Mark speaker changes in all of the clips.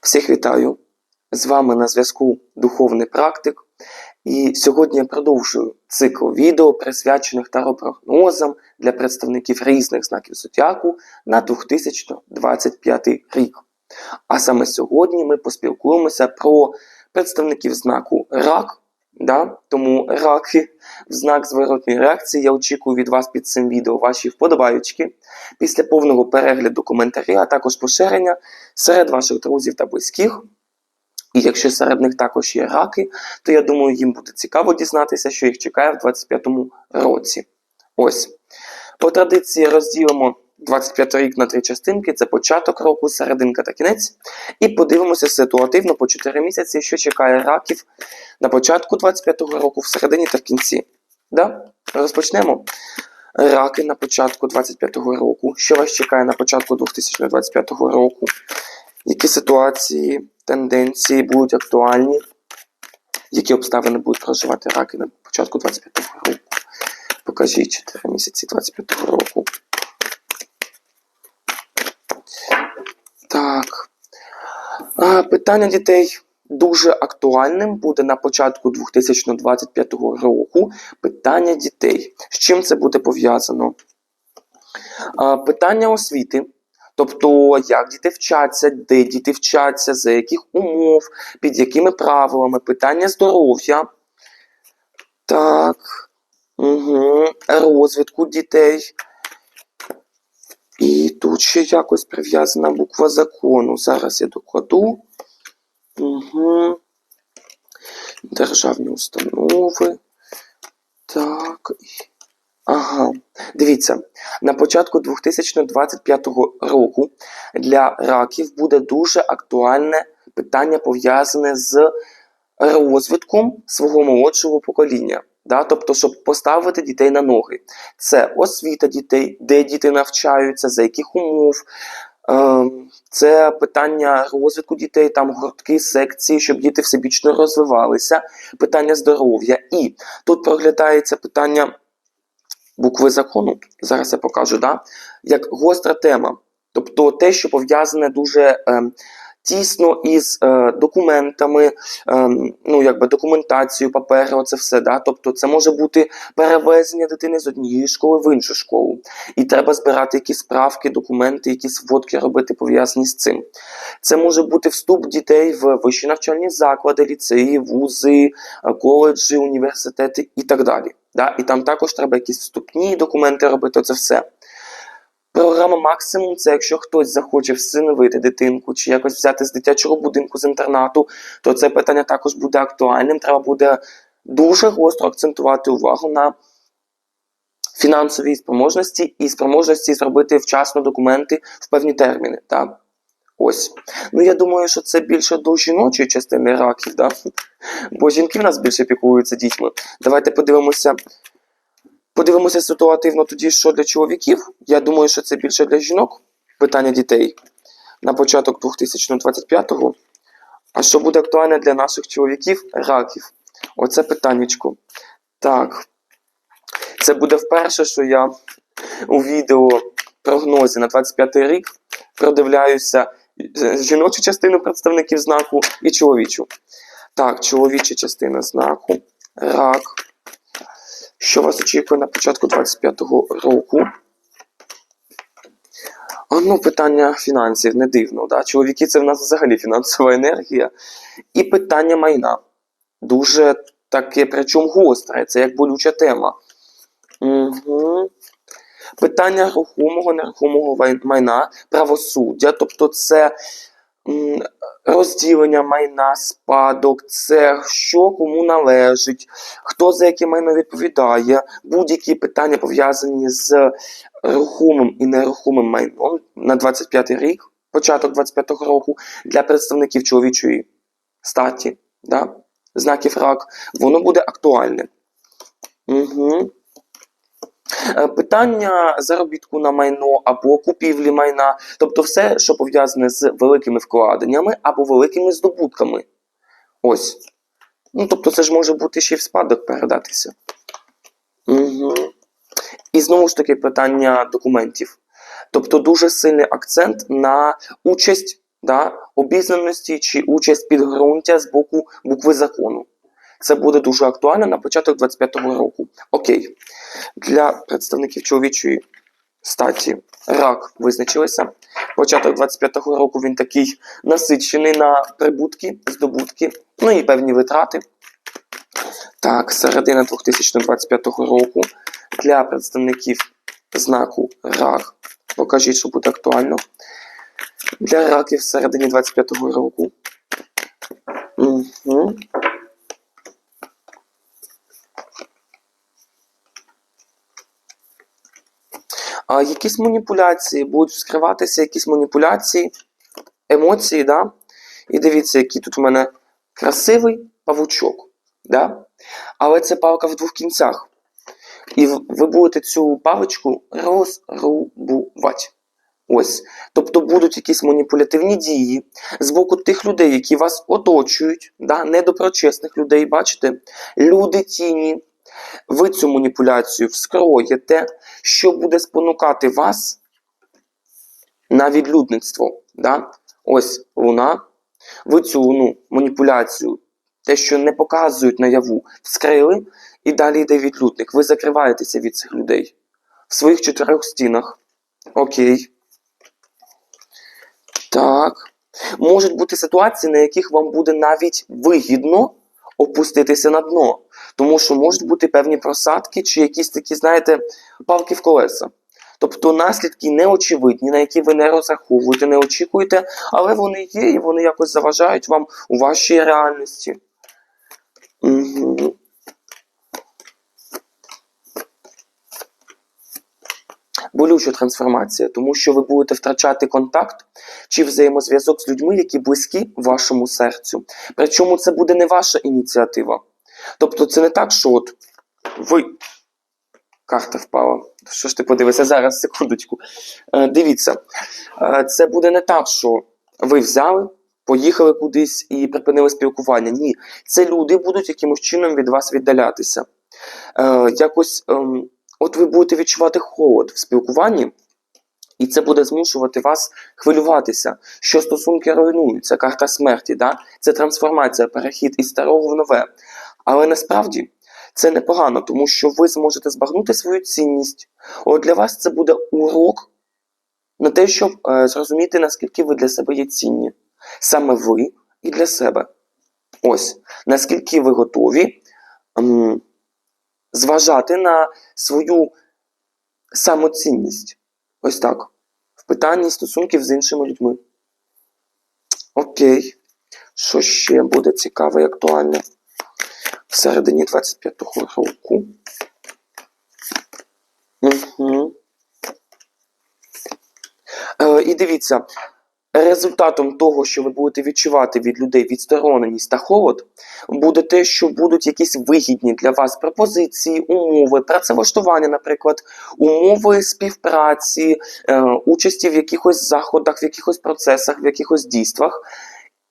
Speaker 1: Всіх вітаю! З вами на зв'язку Духовний Практик. І сьогодні я продовжую цикл відео, присвячених таропрогнозам для представників різних знаків зодіаку на 2025 рік. А саме сьогодні ми поспілкуємося про представників знаку РАК. Да? Тому раки в знак зворотної реакції. Я очікую від вас під цим відео ваші вподобаючки після повного перегляду коментаря, а також поширення серед ваших друзів та близьких. І якщо серед них також є раки, то я думаю, їм буде цікаво дізнатися, що їх чекає в 25-му році. Ось. По традиції розділимо 25 рік на три частинки: це початок року, серединка та кінець. І подивимося ситуативно по 4 місяці, що чекає раків на початку 25-го року, в середині та в кінці. Да? Розпочнемо. Раки на початку 25-го року. Що вас чекає на початку 2025 року? Які ситуації, тенденції будуть актуальні? Які обставини будуть проживати раки на початку 25-го року? Покажіть 4 місяці 25-го року. Так. Питання дітей дуже актуальним буде на початку 2025 року. Питання дітей. З чим це буде пов'язано? Питання освіти. Тобто, як діти вчаться, де діти вчаться, за яких умов, під якими правилами, питання здоров'я. Так. Угу. Розвитку дітей. І тут ще якось прив'язана буква закону. Зараз я докладу. Угу. Державні установи. Так. Ага. Дивіться, на початку 2025 року для раків буде дуже актуальне питання пов'язане з розвитком свого молодшого покоління. Да? Тобто, щоб поставити дітей на ноги. Це освіта дітей, де діти навчаються, за яких умов. Ем, Це питання розвитку дітей, там гуртки, секції, щоб діти всебічно розвивалися, питання здоров'я. І тут проглядається питання букви закону. Зараз я покажу, да? як гостра тема. Тобто те, що пов'язане дуже ем, тісно із е, документами, ем, ну якби документацією, папери, оце все. Да? Тобто це може бути перевезення дитини з однієї школи в іншу школу. І треба збирати якісь справки, документи, якісь вводки робити пов'язані з цим. Це може бути вступ дітей в вищі навчальні заклади, ліцеї, вузи, е, коледжі, університети і так далі. Да? І там також треба якісь вступні документи робити, це все. Програма максимум це якщо хтось захоче всиновити дитинку чи якось взяти з дитячого будинку з інтернату, то це питання також буде актуальним. Треба буде дуже гостро акцентувати увагу на фінансовій спроможності і спроможності зробити вчасно документи в певні терміни. Так? Ось. Ну я думаю, що це більше до жіночої частини раків, да? бо жінки в нас більше піклуються дітьми. Давайте подивимося. Подивимося ситуативно тоді, що для чоловіків. Я думаю, що це більше для жінок питання дітей на початок 2025-го. А що буде актуальне для наших чоловіків раків? Оце питаннячко. Так. Це буде вперше, що я у відео прогнозі на 25 рік продивляюся жіночу частину представників знаку і чоловічу. Так, чоловіча частина знаку. Рак. Що вас очікує на початку 25-го року? Ну, питання фінансів не дивно. Да? Чоловіки це в нас взагалі фінансова енергія. І питання майна. Дуже таке, причому гостре, це як болюча тема. Угу. Питання рухомого, нерухомого майна, правосуддя, тобто це розділення майна, спадок, це що кому належить, хто за яке майно відповідає, будь-які питання пов'язані з рухомим і нерухомим майном на 25 рік, початок 25-го року, для представників чоловічої статі, да? знаків рак, воно буде актуальне. Угу. Е, Питання заробітку на майно або купівлі майна, тобто все, що пов'язане з великими вкладеннями або великими здобутками. Ось. Ну, тобто, це ж може бути ще й в спадок передатися. Угу. І знову ж таки питання документів. Тобто дуже сильний акцент на участь да, обізнаності чи участь підґрунтя з боку букви закону. Це буде дуже актуально на початок 25-го року. Окей. Для представників чоловічої статі рак визначилися. Початок 25-го року він такий насичений на прибутки, здобутки, ну і певні витрати. Так, середина 2025 року для представників знаку рак. Покажіть, що буде актуально. Для раків в середині 25-го року. Угу. А якісь маніпуляції, будуть вскриватися якісь маніпуляції, емоції, да? І дивіться, який тут у мене красивий павучок. Да? Але це палка в двох кінцях. І ви будете цю паличку розрубувати. Ось. Тобто будуть якісь маніпулятивні дії з боку тих людей, які вас оточують, да? недоброчесних людей, бачите? Люди тіні. Ви цю маніпуляцію вскроєте, що буде спонукати вас на відлюдництво. Да? Ось луна. Ви цю луну, маніпуляцію, те, що не показують наяву, вскрили, і далі йде відлюдник. Ви закриваєтеся від цих людей в своїх чотирьох стінах. Окей. Так. Можуть бути ситуації, на яких вам буде навіть вигідно опуститися на дно. Тому що можуть бути певні просадки чи якісь такі, знаєте, палки в колеса. Тобто наслідки неочевидні, на які ви не розраховуєте, не очікуєте, але вони є і вони якось заважають вам у вашій реальності. Угу. Болюча трансформація, тому що ви будете втрачати контакт чи взаємозв'язок з людьми, які близькі вашому серцю. Причому це буде не ваша ініціатива. Тобто це не так, що от ви. Карта впала. Що ж ти подивишся зараз, секундочку. Е, дивіться, е, це буде не так, що ви взяли, поїхали кудись і припинили спілкування. Ні, це люди будуть якимось чином від вас віддалятися. Е, якось, ем, от ви будете відчувати холод в спілкуванні, і це буде змушувати вас хвилюватися, що стосунки руйнуються, карта смерті. Да? Це трансформація, перехід із старого в нове. Але насправді це непогано, тому що ви зможете збагнути свою цінність. От для вас це буде урок на те, щоб е, зрозуміти, наскільки ви для себе є цінні. Саме ви і для себе. Ось, наскільки ви готові ем, зважати на свою самоцінність. Ось так. В питанні стосунків з іншими людьми. Окей. Що ще буде цікаве і актуальне? В середині 25-го року. Угу. І дивіться, результатом того, що ви будете відчувати від людей відстороненість та холод, буде те, що будуть якісь вигідні для вас пропозиції, умови, працевлаштування, наприклад, умови співпраці, е, участі в якихось заходах, в якихось процесах, в якихось дійствах.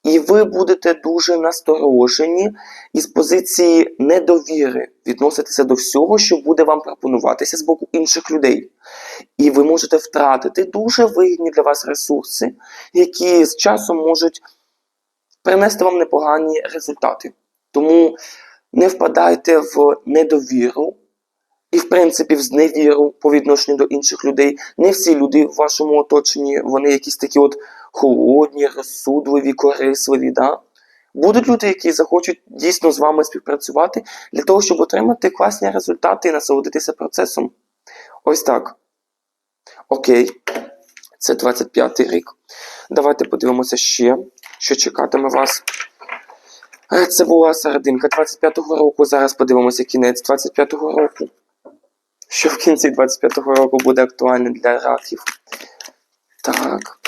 Speaker 1: І ви будете дуже насторожені із позиції недовіри відноситися до всього, що буде вам пропонуватися з боку інших людей. І ви можете втратити дуже вигідні для вас ресурси, які з часом можуть принести вам непогані результати. Тому не впадайте в недовіру і, в принципі, в зневіру по відношенню до інших людей. Не всі люди в вашому оточенні, вони якісь такі от холодні, розсудливі, корисливі. Да? Будуть люди, які захочуть дійсно з вами співпрацювати для того, щоб отримати класні результати і насолодитися процесом. Ось так. Окей. Це 25-й рік. Давайте подивимося ще, що чекатиме вас. Е, Це була серединка 25-го року. Зараз подивимося кінець 25-го року. Що в кінці 25-го року буде актуальним для раків. Так.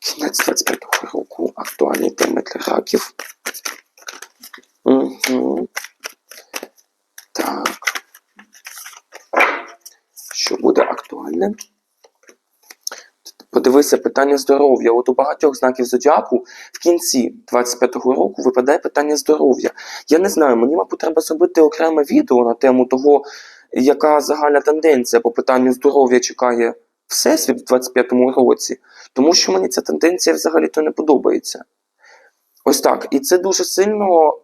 Speaker 1: Кінець 25-го року. Актуальні теми для раків. Угу. Так. Що буде актуальне? Подивися питання здоров'я. От у багатьох знаків зодіаку в кінці 25-го року випадає питання здоров'я. Я не знаю, мені, мабуть, треба зробити окреме відео на тему того, яка загальна тенденція по питанню здоров'я чекає всесвіт в 25-му році, тому що мені ця тенденція взагалі-то не подобається. Ось так. І це дуже сильно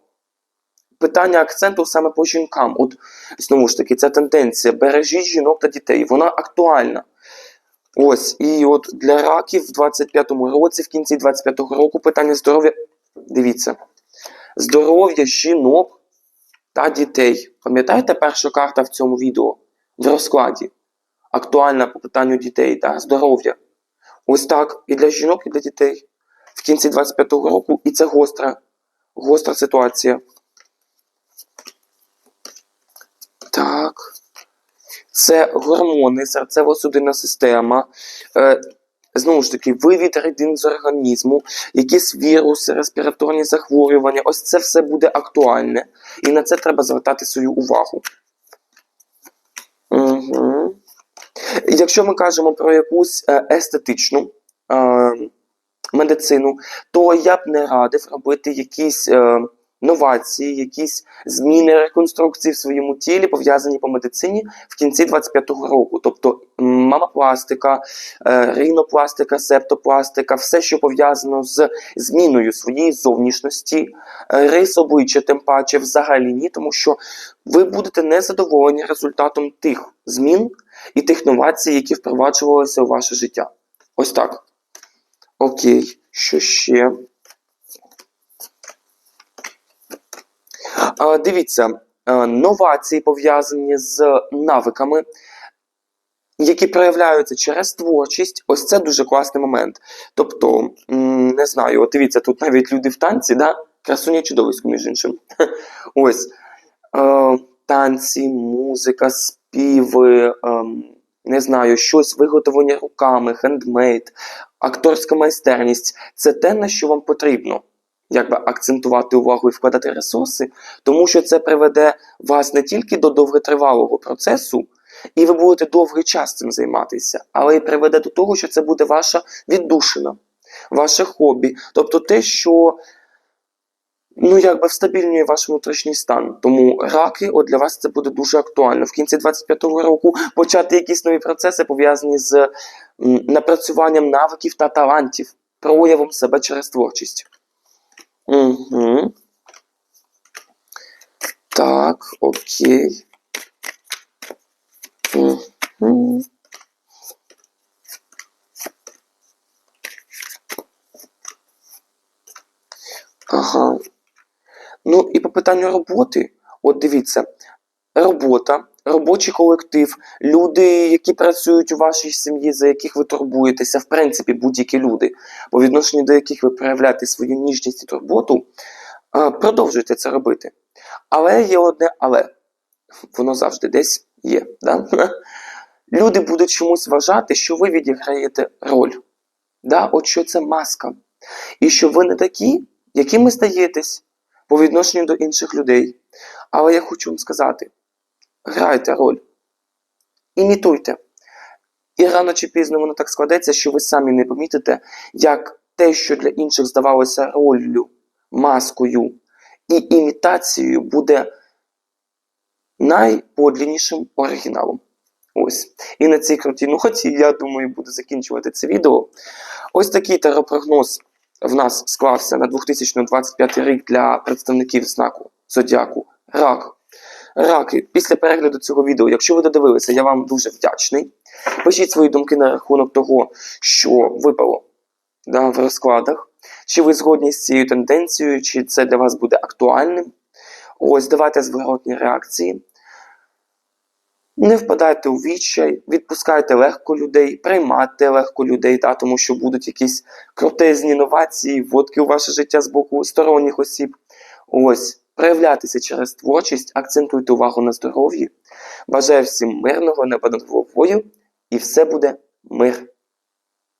Speaker 1: питання акценту саме по жінкам. От знову ж таки, ця тенденція бережіть жінок та дітей, вона актуальна. Ось, і от для раків в 25-му році, в кінці 25-го року, питання здоров'я. Дивіться, здоров'я жінок та дітей. Пам'ятаєте перша карта в цьому відео в розкладі? Актуальна по питанню дітей, та здоров'я. Ось так і для жінок, і для дітей. В кінці 25-го року, і це гостра, гостра ситуація. Так. Це гормони, серцево-судинна система. Е, знову ж таки, вивід рідин з організму, якісь віруси, респіраторні захворювання. Ось це все буде актуальне. І на це треба звертати свою увагу. Угу. Якщо ми кажемо про якусь е, естетичну е, медицину, то я б не радив робити якісь е, новації, якісь зміни реконструкції в своєму тілі, пов'язані по медицині в кінці 25-го року. Тобто мамопластика, ринопластика, септопластика, все, що пов'язано з зміною своєї зовнішності, рис обличчя, тим паче взагалі ні, тому що ви будете незадоволені результатом тих змін і тих новацій, які впроваджувалися у ваше життя. Ось так. Окей, що ще? А, дивіться, е, новації пов'язані з навиками, які проявляються через творчість. Ось це дуже класний момент. Тобто, не знаю, от дивіться, тут навіть люди в танці, да? красуня чудовисько, між іншим. Ось. Е, танці, музика, співи, ем, не знаю, щось виготовлення руками, хендмейд, акторська майстерність це те, на що вам потрібно якби акцентувати увагу і вкладати ресурси, тому що це приведе вас не тільки до довготривалого процесу, і ви будете довгий час цим займатися, але й приведе до того, що це буде ваша віддушина, ваше хобі, тобто те, що ну, якби встабільнює ваш внутрішній стан. Тому раки, от для вас це буде дуже актуально. В кінці 25-го року почати якісь нові процеси пов'язані з м, напрацюванням навиків та талантів, проявом себе через творчість. Угу. Так, окей. Угу. Ага. Ну і по питанню роботи, от дивіться, робота, робочий колектив, люди, які працюють у вашій сім'ї, за яких ви турбуєтеся, в принципі, будь-які люди, по відношенню до яких ви проявляєте свою ніжність і турботу, е, продовжуйте це робити. Але є одне але. Воно завжди десь є. Да? Люди будуть чомусь вважати, що ви відіграєте роль. Да? От що це маска. І що ви не такі, якими стаєтесь по відношенню до інших людей. Але я хочу вам сказати: грайте роль, імітуйте. І рано чи пізно воно так складеться, що ви самі не помітите, як те, що для інших здавалося роллю, маскою і імітацією, буде найподліннішим оригіналом. Ось. І на цій крутій ноті, я думаю, буду закінчувати це відео. Ось такий теропрогноз в нас склався на 2025 рік для представників знаку Зодіаку Рак. Раки, після перегляду цього відео, якщо ви додивилися, я вам дуже вдячний. Пишіть свої думки на рахунок того, що випало да, в розкладах. Чи ви згодні з цією тенденцією, чи це для вас буде актуальним? Ось, давайте зворотні реакції. Не впадайте у відчай, відпускайте легко людей, приймайте легко людей, та, тому що будуть якісь крутезні інновації, вводки у ваше життя з боку сторонніх осіб. Ось, проявляйтеся через творчість, акцентуйте увагу на здоров'ї. Бажаю всім мирного неба над головою, і все буде мир.